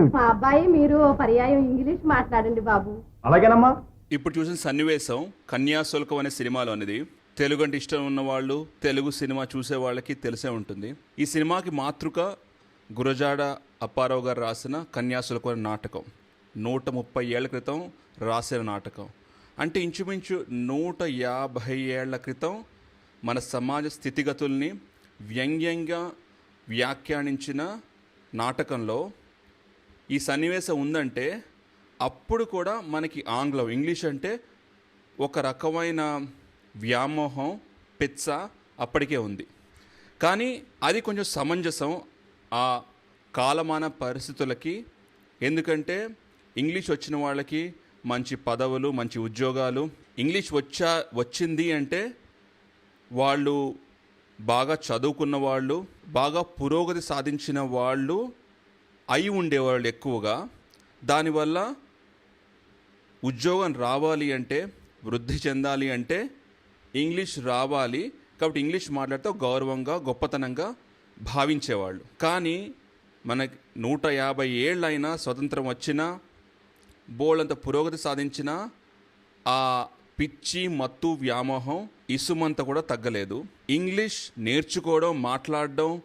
మా అబ్బాయి మీరు పర్యాయం ఇంగ్లీష్ మాట్లాడండి బాబు. అలాగేనమ్మా. ఇప్పుడు చూసిన సన్నివేశం కన్యాశుల్కం అనే సినిమాలో అనేది తెలుగు అంటే ఇష్టం ఉన్న వాళ్ళు తెలుగు సినిమా చూసే వాళ్ళకి తెలిసే ఉంటుంది. ఈ సినిమాకి మాతృక గురజాడ అప్పారావు గారు రాసిన కన్యాశుల్కం అనే నాటకం. నూట ముప్పై ఏళ్ళ క్రితం రాసిన నాటకం. అంటే ఇంచుమించు నూట యాభై ఏళ్ళ క్రితం మన సమాజ స్థితిగతుల్ని వ్యంగ్యంగా వ్యాఖ్యానించిన నాటకంలో ఈ సన్నివేశం ఉందంటే అప్పుడు కూడా మనకి ఆంగ్లం ఇంగ్లీష్ అంటే ఒక రకమైన వ్యామోహం పిచ్చ అప్పటికే ఉంది. కానీ అది కొంచెం సమంజసం ఆ కాలమాన పరిస్థితులకి. ఎందుకంటే ఇంగ్లీష్ వచ్చిన వాళ్ళకి మంచి పదవులు మంచి ఉద్యోగాలు. ఇంగ్లీష్ వచ్చా వచ్చింది అంటే వాళ్ళు బాగా చదువుకున్న వాళ్ళు బాగా పురోగతి సాధించిన వాళ్ళు అయి ఉండేవాళ్ళు ఎక్కువగా. దానివల్ల ఉద్యోగం రావాలి అంటే వృద్ధి చెందాలి అంటే ఇంగ్లీష్ రావాలి. కాబట్టి ఇంగ్లీష్ మాట్లాడితే గౌరవంగా గొప్పతనంగా భావించేవాళ్ళు. కానీ మనకి నూట యాభై ఏళ్ళైనా స్వతంత్రం వచ్చినా బోళ్ళంత పురోగతి సాధించిన ఆ పిచ్చి మత్తు వ్యామోహం ఇసుమంత కూడా తగ్గలేదు. ఇంగ్లీష్ నేర్చుకోవడం మాట్లాడడం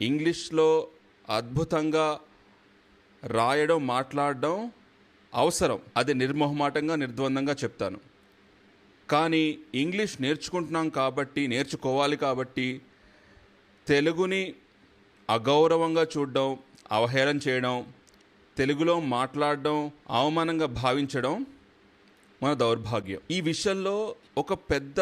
ఇంగ్లీష్లో అద్భుతంగా రాయడం మాట్లాడడం అవసరం. అది నిర్మోహమాటంగా నిర్ద్వందంగా చెప్తాను. కానీ ఇంగ్లీష్ నేర్చుకుంటున్నాం కాబట్టి నేర్చుకోవాలి కాబట్టి తెలుగుని అగౌరవంగా చూడడం అవహేళన చేయడం తెలుగులో మాట్లాడడం అవమానంగా భావించడం మన దౌర్భాగ్యం. ఈ విషయంలో ఒక పెద్ద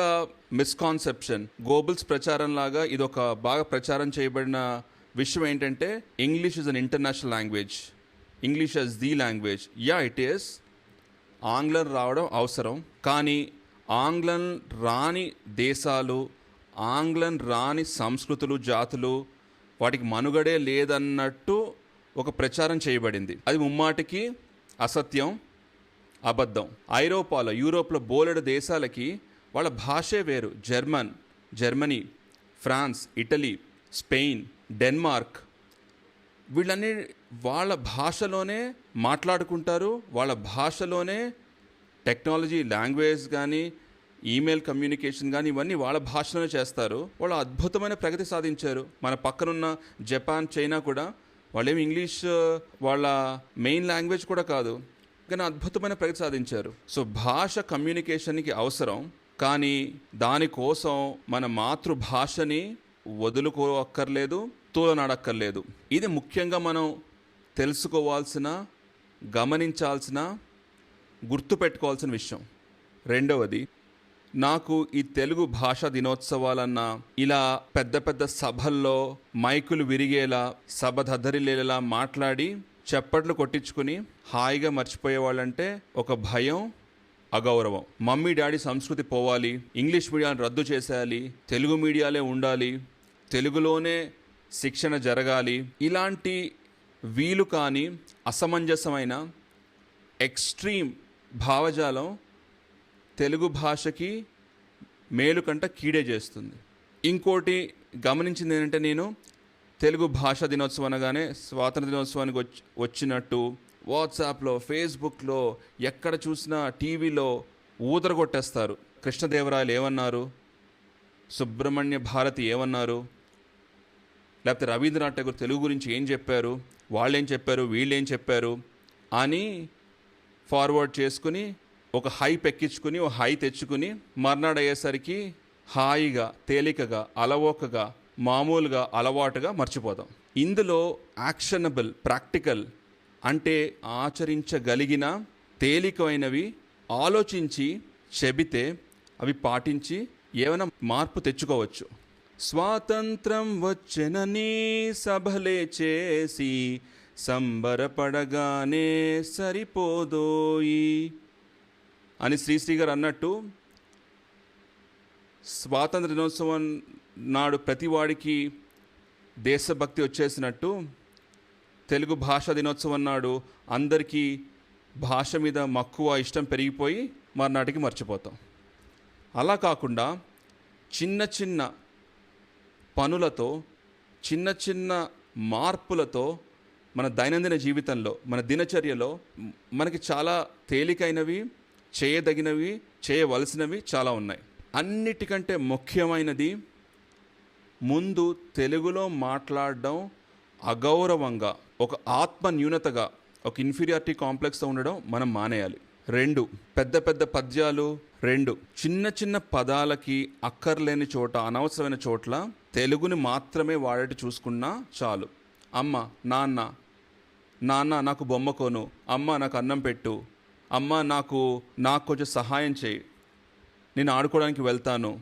మిస్కాన్సెప్షన్ గోబుల్స్ ప్రచారం లాగా ఇది ఒక బాగా ప్రచారం చేయబడిన విషయం ఏంటంటే English is an international language English as the language yeah it is ఆంగ్లం రావడం అవసరం. కానీ ఆంగ్లం రాని దేశాలు ఆంగ్లం రాని సంస్కృతులు జాతులు వాటికి మనుగడే లేదన్నట్టు ఒక ప్రచారం చేయబడింది. అది ముమ్మాటికి అసత్యం అబద్ధం. ఐరోపాలో యూరోప్లో బోలెడు దేశాలకి వాళ్ళ భాషే వేరు. German Germany France Italy Spain Denmark వీళ్ళన్నీ వాళ్ళ భాషలోనే మాట్లాడుకుంటారు వాళ్ళ భాషలోనే టెక్నాలజీ లాంగ్వేజ్ కానీ ఈమెయిల్ కమ్యూనికేషన్ కానీ ఇవన్నీ వాళ్ళ భాషలోనే చేస్తారు. వాళ్ళు అద్భుతమైన ప్రగతి సాధించారు. మన పక్కనున్న జపాన్ చైనా కూడా వాళ్ళేమి ఇంగ్లీష్ వాళ్ళ మెయిన్ లాంగ్వేజ్ కూడా కాదు కానీ అద్భుతమైన ప్రగతి సాధించారు. సో భాష కమ్యూనికేషన్కి అవసరం కానీ దానికోసం మన మాతృభాషని వదులుకోక్కర్లేదు. తూలనాడక్కర్లేదు. ఇది ముఖ్యంగా మనం తెలుసుకోవాల్సిన గమనించాల్సిన గుర్తుపెట్టుకోవాల్సిన విషయం. రెండవది నాకు ఈ తెలుగు భాషా దినోత్సవాలన్నా ఇలా పెద్ద పెద్ద సభల్లో మైకులు విరిగేలా సభ దద్దరిలేలా మాట్లాడి చప్పట్లు కొట్టించుకుని హాయిగా మర్చిపోయే వాళ్ళంటే ఒక భయం అగౌరవం. మమ్మీ డాడీ సంస్కృతి పోవాలి ఇంగ్లీష్ మీడియాన్ని రద్దు చేసేయాలి తెలుగు మీడియాలే ఉండాలి తెలుగులోనే శిక్షణ జరగాలి. ఇలాంటి వీలు కాని అసమంజసమైన ఎక్స్ట్రీమ్ భావజాలం తెలుగు భాషకి మేలు కంట కీడే చేస్తుంది. ఇంకోటి గమనించింది ఏంటంటే నేను తెలుగు భాషా దినోత్సవం అనగానే స్వాతంత్ర దినోత్సవానికి వచ్చి వచ్చినట్టు వాట్సాప్లో ఫేస్బుక్లో ఎక్కడ చూసినా టీవీలో ఊదరగొట్టేస్తారు. కృష్ణదేవరాయలు ఏమన్నారు? సుబ్రహ్మణ్య భారతి ఏమన్నారు? లేకపోతే రవీంద్రనాథ్ ఠాగూర్ తెలుగు గురించి ఏం చెప్పారు? వాళ్ళేం చెప్పారు? వీళ్ళేం చెప్పారు? అని ఫార్వర్డ్ చేసుకుని ఒక హై పెక్కించుకుని ఒక హై తెచ్చుకుని మర్నాడు అయ్యేసరికి హాయిగా తేలికగా అలవోకగా మామూలుగా అలవాటుగా మర్చిపోతాం. ఇందులో యాక్షనబుల్ ప్రాక్టికల్ అంటే ఆచరించగలిగిన తేలికైనవి ఆలోచించి చెబితే అవి పాటించి ఏమైనా మార్పు తెచ్చుకోవచ్చు. స్వాతంత్రం వచ్చెనని సభలే చేసి సంబరపడగానే సరిపోదోయి. అని శ్రీశ్రీ గారు అన్నట్టు స్వాతంత్ర దినోత్సవం నాడు ప్రతివాడికి దేశభక్తి వచ్చేసినట్టు తెలుగు భాషా దినోత్సవం నాడు అందరికీ భాష మీద మక్కువ ఇష్టం పెరిగిపోయి మర్నాటికి మర్చిపోతాం. అలా కాకుండా చిన్న చిన్న పనులతో చిన్న చిన్న మార్పులతో మన దైనందిన జీవితంలో మన దినచర్యలో మనకి చాలా తేలికైనవి చేయదగినవి చేయవలసినవి చాలా ఉన్నాయి. అన్నిటికంటే ముఖ్యమైనది ముందు తెలుగులో మాట్లాడడం అగౌరవంగా ఒక ఆత్మ న్యూనతగా ఒక ఇన్ఫీరియారిటీ కాంప్లెక్స్తో ఉండడం మనం మానేయాలి. రెండు పెద్ద పెద్ద పద్యాలు రెండు చిన్న చిన్న పదాలకి అక్కర్లేని చోట అనవసరమైన చోట్ల తెలుగుని మాత్రమే వాడేటి చూసుకున్నా చాలు. అమ్మ నాన్న నాన్న నాకు బొమ్మ కొను అమ్మ నాకు అన్నం పెట్టు అమ్మ నాకు నాకు కొంచెం సహాయం చేయి నేను ఆడుకోవడానికి వెళ్తాను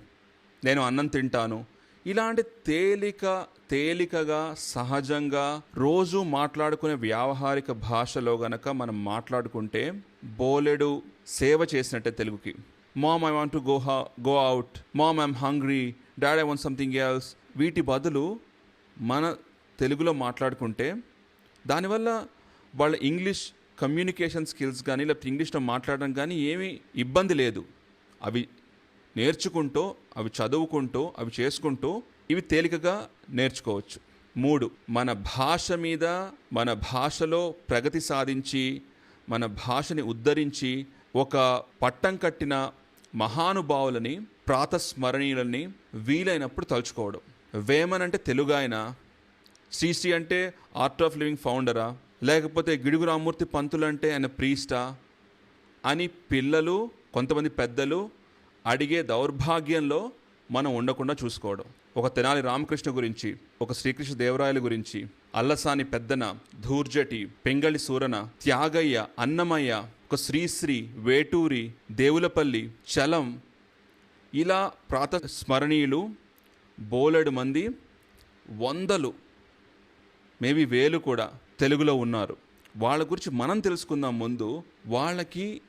నేను అన్నం తింటాను. ఇలాంటి తేలిక తేలికగా సహజంగా రోజు మాట్లాడుకునే వ్యావహారిక భాషలో గనక మనం మాట్లాడుకుంటే బోలెడు సేవ చేసినట్టే తెలుగుకి. Mom I want to go హా go out mom I'm hungry dad I want something else వీటి బదులు మన తెలుగులో మాట్లాడుకుంటే దానివల్ల వాళ్ళ ఇంగ్లీష్ కమ్యూనికేషన్ స్కిల్స్ కానీ లేకపోతే ఇంగ్లీష్లో మాట్లాడడం కానీ ఏమీ ఇబ్బంది లేదు. అవి నేర్చుకుంటూ అవి చదువుకుంటూ అవి చేసుకుంటూ ఇవి తేలికగా నేర్చుకోవచ్చు. మూడు మన భాష మీద మన భాషలో ప్రగతి సాధించి మన భాషని ఉద్ధరించి ఒక పట్టం కట్టిన మహానుభావులని ప్రాతస్మరణీయులని వీలైనప్పుడు తలుచుకోవడం. వేమన్ అంటే తెలుగు ఆయన శ్రీశ్రీ అంటే ఆర్ట్ ఆఫ్ లివింగ్ ఫౌండరా లేకపోతే గిడుగు రామూర్తి పంతులు అంటే ఆయన ప్రీస్టా అని పిల్లలు కొంతమంది పెద్దలు అడిగే దౌర్భాగ్యంలో మనం ఉండకుండా చూసుకోవడం. ఒక తెనాలి రామకృష్ణ గురించి ఒక శ్రీకృష్ణ దేవరాయల గురించి అల్లసాని పెద్దన ధూర్జటి పెంగళి సూరన త్యాగయ్య అన్నమయ్య ఒక శ్రీశ్రీ వేటూరి దేవులపల్లి చలం ఇలా ప్రాత స్మరణీయులు బోలెడు మంది వందలు మేబీ వేలు కూడా తెలుగులో ఉన్నారు. వాళ్ళ గురించి మనం తెలుసుకుందాం ముందు. వాళ్ళకి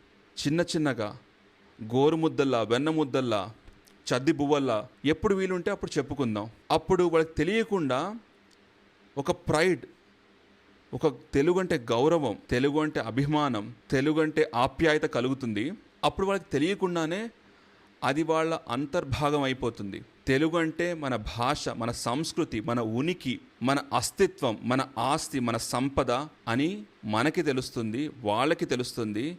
చిన్న చిన్నగా గోరుముద్దల్లా వెన్నముద్దల్లా చద్ది బువ్వల్లా ఎప్పుడు వీలుంటే అప్పుడు చెప్పుకుందాం. అప్పుడు వాళ్ళకి తెలియకుండా ఒక ప్రైడ్ ఒక తెలుగు అంటే గౌరవం తెలుగు అంటే అభిమానం తెలుగు అంటే ఆప్యాయత కలుగుతుంది. అప్పుడు వాళ్ళకి తెలియకుండానే అది వాళ్ళ అంతర్భాగం అయిపోతుంది. తెలుగు అంటే మన భాష మన సంస్కృతి మన ఉనికి మన అస్తిత్వం మన ఆస్తి మన సంపద అని మనకి తెలుస్తుంది వాళ్ళకి తెలుస్తుంది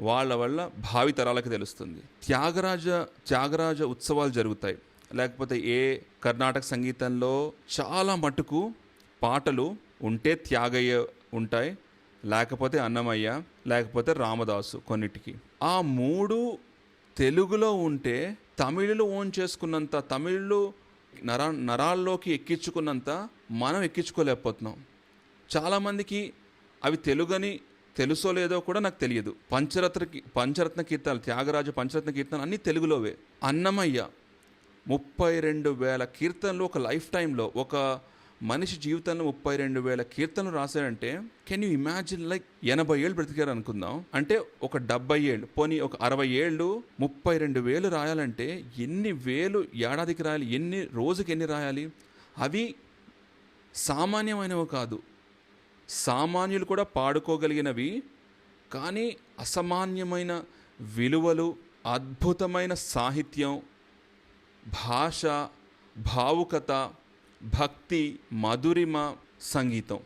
వాళ్ళ వల్ల భావితరాలకి తెలుస్తుంది. త్యాగరాజ త్యాగరాజ ఉత్సవాలు జరుగుతాయి. లేకపోతే ఏ కర్ణాటక సంగీతంలో చాలా మటుకు పాటలు ఉంటే త్యాగయ్య ఉంటాయి లేకపోతే అన్నమయ్య లేకపోతే రామదాసు కొన్నిటికి. ఆ మూడు తెలుగులో ఉంటే తమిళ్ళో ఓన్ చేసుకున్నంత తమిళ్ళు నరా నరాల్లోకి ఎక్కించుకున్నంత మనం ఎక్కించుకోలేకపోతున్నాం. చాలామందికి అవి తెలుగని తెలుసో లేదో కూడా నాకు తెలియదు. పంచరత్న పంచరత్న కీర్తనలు త్యాగరాజు పంచరత్న కీర్తనలు అన్నీ తెలుగులోవే. అన్నమయ్య ముప్పై రెండు వేల కీర్తనలు ఒక లైఫ్ టైంలో ఒక మనిషి జీవితంలో ముప్పై రెండు వేల కీర్తనలు రాశారంటే కెన్ యూ ఇమాజిన్ లైక్ ఎనభై ఏళ్ళు బ్రతికారు అనుకుందాం. అంటే ఒక డెబ్బై ఏళ్ళు పోనీ ఒక అరవై ఏళ్ళు ముప్పై రెండు వేలు రాయాలంటే ఎన్ని వేలు ఏడాదికి రాయాలి ఎన్ని రోజుకి ఎన్ని రాయాలి? అవి సామాన్యమైనవి కాదు. సామాన్యులు కూడా పాడుకోగలిగినవి కానీ అసామాన్యమైన విలువలు అద్భుతమైన సాహిత్యం భాష భావుకత భక్తి మధురిమ సంగీతం.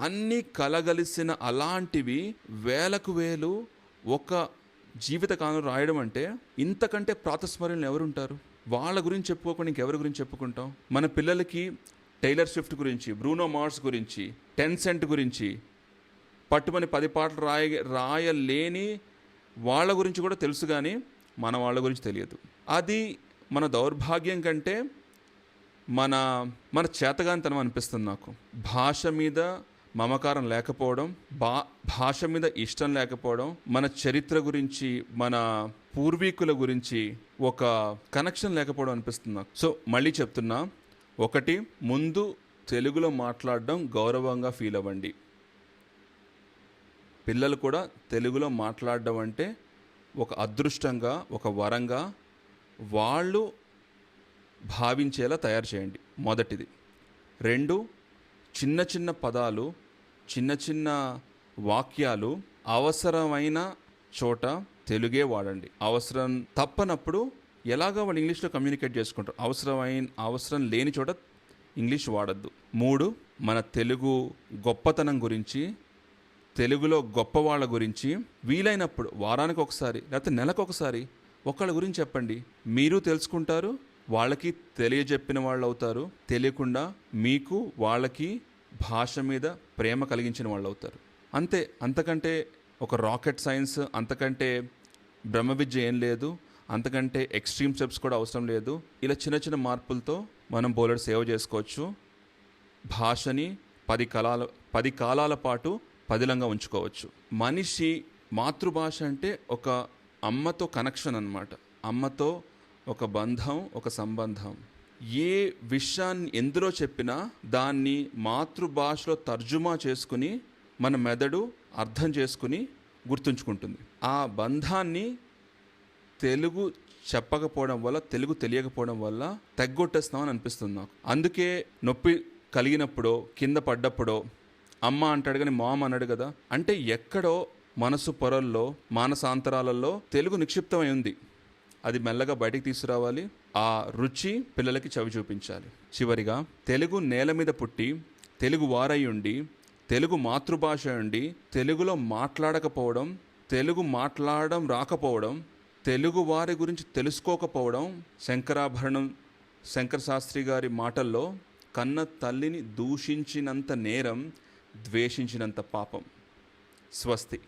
అన్నీ కలగలిసిన అలాంటివి వేలకు వేలు ఒక జీవితకాలం రాయడం అంటే ఇంతకంటే ప్రాతస్మరణలు ఎవరుంటారు? వాళ్ళ గురించి చెప్పుకోకుండా ఇంకెవరి గురించి చెప్పుకుంటాం? మన పిల్లలకి టైలర్ స్విఫ్ట్ గురించి బ్రూనో మార్స్ గురించి టెన్ సెంట్ గురించి పట్టుమని పది పాటలు రాయ రాయలేని వాళ్ళ గురించి కూడా తెలుసు కానీ మన వాళ్ళ గురించి తెలియదు. అది మన దౌర్భాగ్యం కంటే మన మన చేతగానితనం అనిపిస్తుంది నాకు. భాష మీద మమకారం లేకపోవడం బా భాష మీద ఇష్టం లేకపోవడం మన చరిత్ర గురించి మన పూర్వీకుల గురించి ఒక కనెక్షన్ లేకపోవడం అనిపిస్తుంది నాకు. సో మళ్ళీ చెప్తున్నా ఒకటి ముందు తెలుగులో మాట్లాడడం గౌరవంగా ఫీల్ అవ్వండి. పిల్లలు కూడా తెలుగులో మాట్లాడడం అంటే ఒక అదృష్టంగా ఒక వరంగా వాళ్ళు భావించేలా తయారు చేయండి. మొదటిది. రెండు చిన్న చిన్న పదాలు చిన్న చిన్న వాక్యాలు అవసరమైన చోట తెలుగే వాడండి. అవసరం తప్పనప్పుడు ఎలాగో వాళ్ళు ఇంగ్లీష్లో కమ్యూనికేట్ చేసుకుంటారు. అవసరమైన అవసరం లేని చోట ఇంగ్లీష్ వాడద్దు. మూడు మన తెలుగు గొప్పతనం గురించి తెలుగులో గొప్ప వాళ్ళ గురించి వీలైనప్పుడు వారానికి ఒకసారి లేకపోతే నెలకు ఒకసారి ఒకళ్ళ గురించి చెప్పండి. మీరు తెలుసుకుంటారు వాళ్ళకి తెలియజెప్పిన వాళ్ళు అవుతారు తెలియకుండా మీకు వాళ్ళకి భాష మీద ప్రేమ కలిగించిన వాళ్ళు అవుతారు అంతే అంతకంటే ఒక రాకెట్ సైన్స్ అంతకంటే బ్రహ్మ విద్య ఏం లేదు అంతకంటే ఎక్స్ట్రీమ్ స్టెప్స్ కూడా అవసరం లేదు. ఇలా చిన్న చిన్న మార్పులతో మనం బౌలర్ సేవ చేసుకోవచ్చు. భాషని పది కళాల పది కాలాల పాటు పదిలంగా ఉంచుకోవచ్చు. మనిషి మాతృభాష అంటే ఒక అమ్మతో కనెక్షన్ అన్నమాట. అమ్మతో ఒక బంధం ఒక సంబంధం. ఏ విషయాన్ని ఎందులో చెప్పినా దాన్ని మాతృభాషలో తర్జుమా చేసుకుని మన మెదడు అర్థం చేసుకుని గుర్తుంచుకుంటుంది. ఆ బంధాన్ని తెలుగు చెప్పకపోవడం వల్ల తెలుగు తెలియకపోవడం వల్ల తెగ్గొట్టేస్తామని అనిపిస్తుంది నాకు. అందుకే నొప్పి కలిగినప్పుడో కింద పడ్డప్పుడో అమ్మ అంటాడు కానీ మామ అన్నాడు కదా అంటే ఎక్కడో మనసు పొరల్లో మానసాంతరాలలో తెలుగు నిక్షిప్తమై ఉంది. అది మెల్లగా బయటికి తీసుకురావాలి. ఆ రుచి పిల్లలకి చవి చూపించాలి. చివరిగా తెలుగు నేల మీద పుట్టి తెలుగు వారై ఉండి తెలుగు మాతృభాష ఉండి తెలుగులో మాట్లాడకపోవడం తెలుగు మాట్లాడడం రాకపోవడం తెలుగు వారి గురించి తెలుసుకోకపోవడం శంకరాభరణం శంకర శాస్త్రి గారి మాటల్లో కన్న తల్లిని దూషించినంత నేరం ద్వేషించినంత పాపం. స్వస్తి.